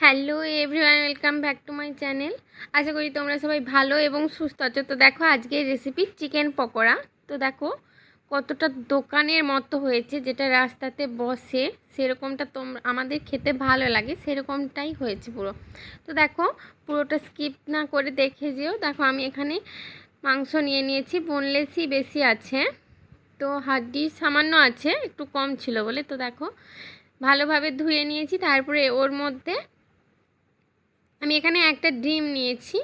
Hello everyone, welcome back to my channel. আশা করি তোমরা সবাই ভালো এবং সুস্থ আছো। তো দেখো, আজকের রেসিপি চিকেন পকোড়া। তো দেখো, কতটা দোকানের মতো হয়েছে, যেটা রাস্তাতে বসে সেরকমটা তোমরা আমাদের খেতে ভালো লাগে, সেরকমটাই হয়েছে পুরো। তো দেখো, পুরোটা স্কিপ না করে দেখে যেও। দেখো, আমি এখানে মাংস নিয়ে নিয়েছি বোনলেসই বেশি আছে। তো হাড্ডি সামান্য আছে, একটু কম ছিল বলে। তো দেখো, ভালোভাবে ধুয়ে নিয়েছি, তারপরে ওর মধ্যে আমি এখানে একটা ডিম নিয়েছি।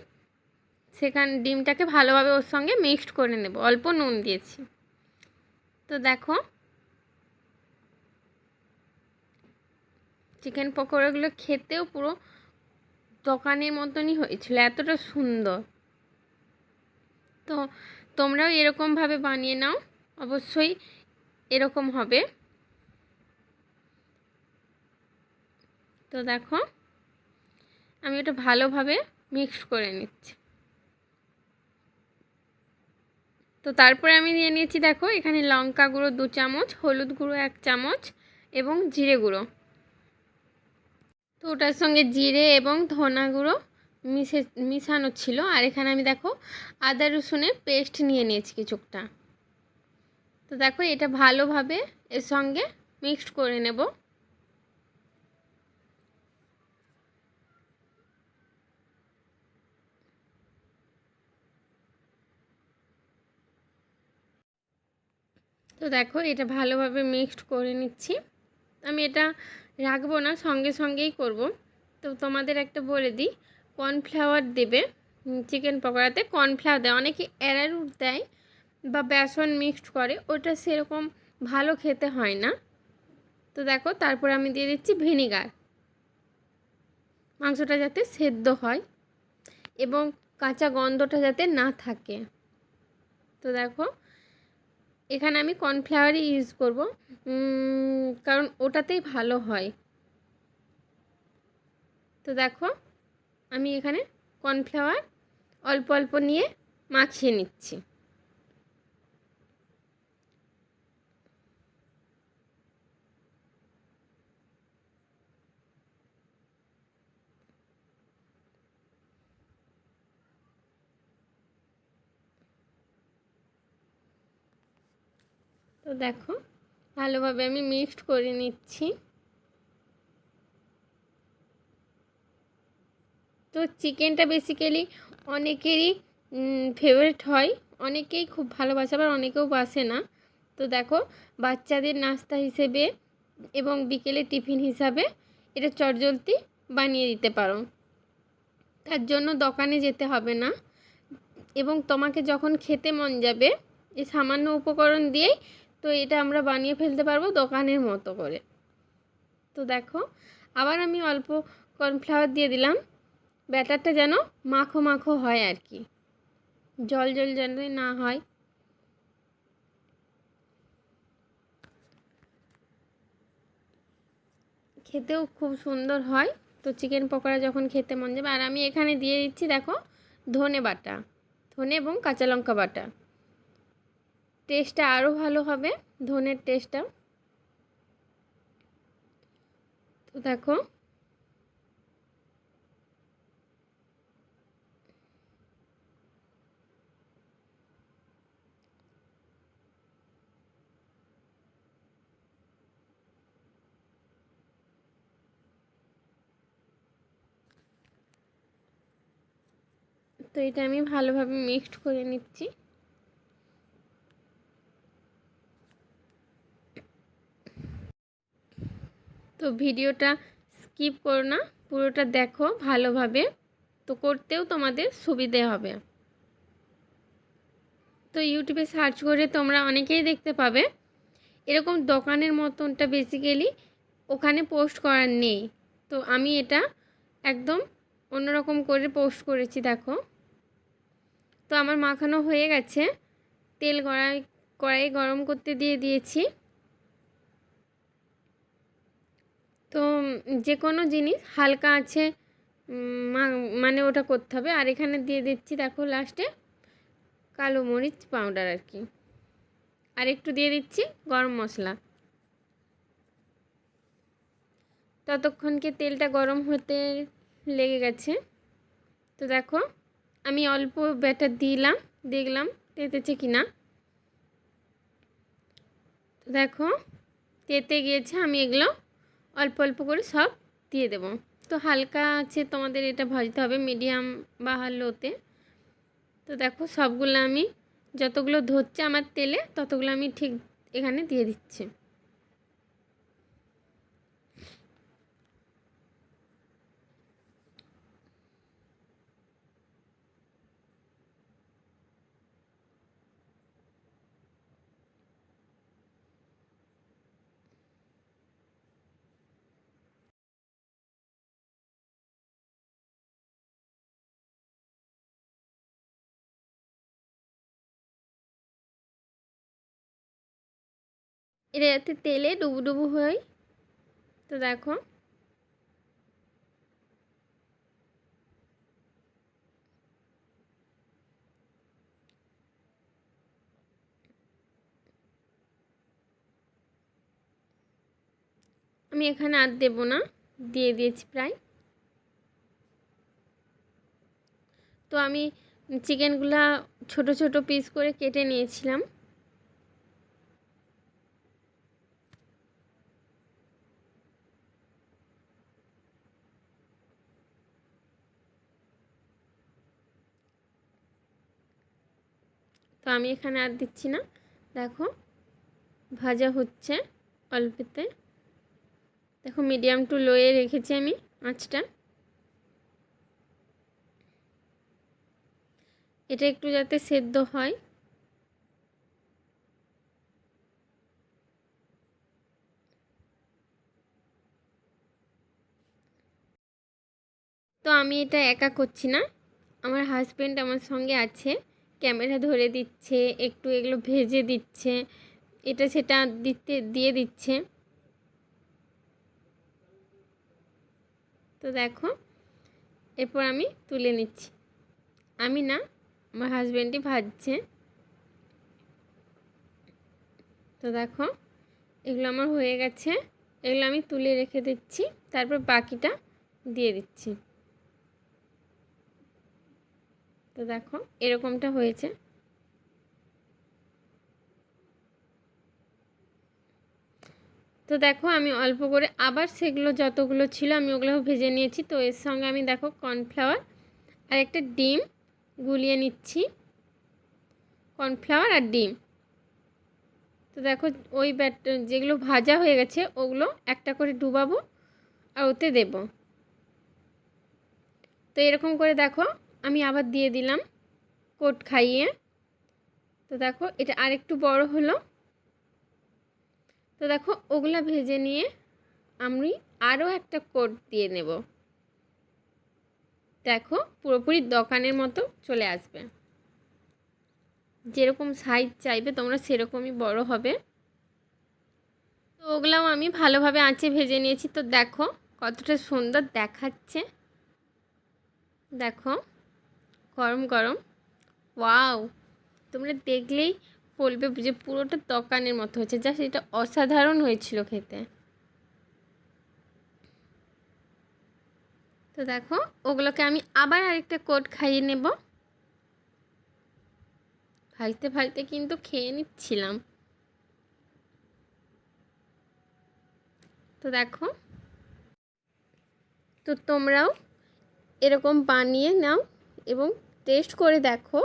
সেখান, ডিমটাকে ভালোভাবে ওর সঙ্গে মিক্সড করে নেব। অল্প নুন দিয়েছি। তো দেখো। চিকেন পকোড়াগুলো খেতেও পুরো দোকানের মতনই হয়েছিল, এতটা সুন্দর। তো তোমরাও এরকমভাবে বানিয়ে নাও। অবশ্যই এরকম হবে। তো দেখো। আমি ওটা ভালোভাবে মিক্স করে নিচ্ছি। তো তারপরে আমি দিয়ে নিয়েছি দেখো, এখানে লঙ্কা গুঁড়ো দু চামচ, হলুদ গুঁড়ো এক চামচ এবং জিরে গুঁড়ো। তো ওটার সঙ্গে জিরে এবং ধনা গুঁড়ো মিশে, মিশানো ছিল। আর এখানে আমি দেখো আদা রসুনের পেস্ট নিয়ে নিয়েছি কিছুটা তো দেখো এটা ভালোভাবে এর সঙ্গে মিক্সড করে নেব। তো দেখো এটা ভালোভাবে মিক্সড করে নিচ্ছি। আমি এটা রাখব না, সঙ্গে সঙ্গেই করব। তো তোমাদের একটা বলে দিই, কর্নফ্লাওয়ার দেবে চিকেন পকোড়াতে কর্নফ্লাওয়ার দেয়। অনেকে অ্যারারুট দেয় বা বেসন মিক্সড করে, ওটা সেরকম ভালো খেতে হয় না। তো দেখো, তারপর আমি দিয়ে দিচ্ছি ভিনিগার। মাংসটা যাতে সেদ্ধ হয় এবং কাঁচা গন্ধটা যাতে না থাকে। তো দেখো এখানে আমি কর্নফ্লাওয়ারই ইউজ করব। কারণ ওটাতেই ভালো হয়। তো দেখো, আমি এখানে কর্নফ্লাওয়ার অল্প অল্প নিয়ে মাখিয়ে নিচ্ছি। তো দেখো, ভালোভাবে আমি মিক্সড করে নিচ্ছি। তো চিকেনটা বেসিক্যালি অনেকেরই ফেভারিট হয়, অনেকেই খুব ভালোবাসে, আবার অনেকেও বাসে না। তো দেখো, বাচ্চাদের নাস্তা হিসেবে এবং বিকেলে টিফিন হিসাবে এটা চটজলতি বানিয়ে দিতে পারো। তার জন্য দোকানে যেতে হবে না। এবং তোমাকে যখন খেতে মন যাবে, এই সামান্য উপকরণ দিয়েই তো এটা আমরা বানিয়ে ফেলতে পারব দোকানের মতো করে। তো দেখো, আবার আমি অল্প কর্নফ্লাওয়ার দিয়ে দিলাম। ব্যাটারটা যেন মাখো মাখো হয় আর কি। জল জল যেন না হয়। খেতেও খুব সুন্দর হয়। তো চিকেন পকোড়া যখন খেতে মন যাবে। আর আমি এখানে দিয়ে দিচ্ছি, দেখো, ধনে বাটা। ধনে এবং কাঁচা লঙ্কা বাটা। টেস্টটা আরও ভালো হবে, ধনের টেস্টটা। তো দেখো। তো এটা আমি ভালোভাবে মিক্সড করে নিচ্ছি। তো ভিডিওটা স্কিপ করো না, পুরোটা দেখো ভালোভাবে। তো করতেও তোমাদের সুবিধে হবে। তো ইউটিউবে সার্চ করে তোমরা অনেকেই দেখতে পাবে। এরকম দোকানের মতনটা বেসিক্যালি ওখানে পোস্ট করার নেই। তো আমি এটা একদম অন্যরকম করে পোস্ট করেছি, দেখো। তো আমার মাখানো হয়ে গেছে। তেল গড়াই, কড়াই গরম করতে দিয়ে দিয়েছি। তো যে কোনো জিনিস হালকা আছে মানে ওটা করতে হবে। আর এখানে দিয়ে দিচ্ছি দেখো লাস্টে কালো মরিচ পাউডার আর কি। আর একটু দিয়ে দিচ্ছি গরম মশলা। ততক্ষণকে তেলটা গরম হতে লেগে গেছে? তো দেখো, আমি অল্প ব্যাটার দিলাম, দেখলাম তেতেছে কি না তো দেখো, তেতে গিয়েছে, আমি এগুলো অল্প অল্প করে সব দিয়ে দেব। তো হালকা আছে তোমাদের এটা ভাজতে হবে, মিডিয়াম বা লোতে। তো দেখো সবগুলো আমি, যতগুলো ধরছে আমার তেলে, ততগুলো আমি ঠিক এখানে দিয়ে দিচ্ছি। এটা তেলে ডুবু ডুবু হয়। তো দেখো। আমি এখানে আর দেবো না, দিয়ে দিয়েছি প্রায়। তো আমি চিকেনগুলা ছোট ছোট পিস করে কেটে নিয়েছিলাম। তো আমি এখানে আর দিচ্ছি না। দেখো, ভাজা হচ্ছে অল্পতে। দেখো মিডিয়াম টু লোয়ে রেখেছি আমি আঁচটা। এটা একটু যাতে সেদ্ধ হয়। তো আমি এটা একা করছি না। আমার হাজব্যান্ড আমার সঙ্গে আছে। ক্যামেরা ধরে দিচ্ছে, একটু এগুলো ভেজে দিচ্ছে, এটা সেটা দিতে, দিয়ে দিচ্ছে। তো দেখো, এরপর আমি তুলে নিচ্ছি। আমি না, আমার হাজব্যান্ডই ভাজছে। তো দেখো, এগুলো আমার হয়ে গেছে। এগুলো আমি তুলে রেখে দিচ্ছি, তারপর বাকিটা দিয়ে দিচ্ছি। তো দেখো, এরকমটা হয়েছে। তো দেখো, আমি অল্প করে আবার সেগুলো যতগুলো ছিল আমি ওগুলো ভেজে নিয়েছি। তো এর সঙ্গে আমি দেখো কর্নফ্লাওয়ার আর একটা ডিম গুলিয়ে নিচ্ছি। কর্নফ্লাওয়ার আর ডিম। তো দেখো, ওই ব্যাট যেগুলো ভাজা হয়ে গেছে, ওগুলো একটা করে ডুবাবো আর ওতে দেব। তো এরকম করে দেখো আমি আবার দিয়ে দিলাম কোট খাইয়ে। তো দেখো, এটা আরেকটু বড় হলো। তো দেখো, ওগুলা ভেজে নিয়ে আমি আরও একটা কোট দিয়ে নেব। দেখো, পুরোপুরি দোকানের মতো চলে আসবে। যেরকম সাইজ চাইবে, তোমরা সেরকমই বড় হবে। তো ওগুলাও আমি ভালোভাবে আঁচে ভেজে নিয়েছি। তো দেখো, কতটা সুন্দর দেখাচ্ছে। দেখো। গরম গরম। ওয়াও! তোমরা দেখলেই বলবে যে পুরোটা দোকানের মতো হয়েছে। যা সেটা অসাধারণ হয়েছিল খেতে। তো দেখো, ওগুলোকে আমি আবার আরেকটা কোট খাইয়ে নেব। ভাজতে ভাজতে কিন্তু খেয়ে নিচ্ছিলাম। তো দেখো, তো তোমরাও এরকম বানিয়ে নাও এবং টেস্ট করে দেখো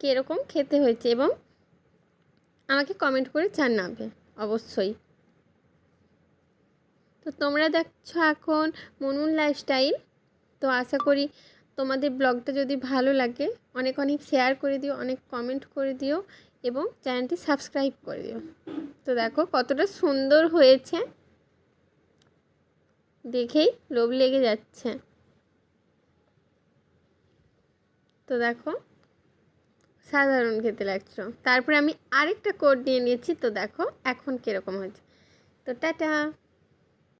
কীরকম খেতে হয়েছে এবং আমাকে কমেন্ট করে জানাবে, অবশ্যই। তো তোমরা দেখছ এখন মনুন লাইফস্টাইল তো আশা করি তোমাদের ব্লগটা যদি ভালো লাগে, অনেক অনেক শেয়ার করে দিও, অনেক কমেন্ট করে দিও এবং চ্যানেলটি সাবস্ক্রাইব করে দিও। তো দেখো কতটা সুন্দর হয়েছে। দেখেই লোভ লেগে যাচ্ছে। তো দেখো, সাধারণ খেতে লাগছো। তারপরে আমি আরেকটা কোড নিয়ে নিয়েছি, তো দেখো এখন কীরকম হয়েছে। তো টাটা!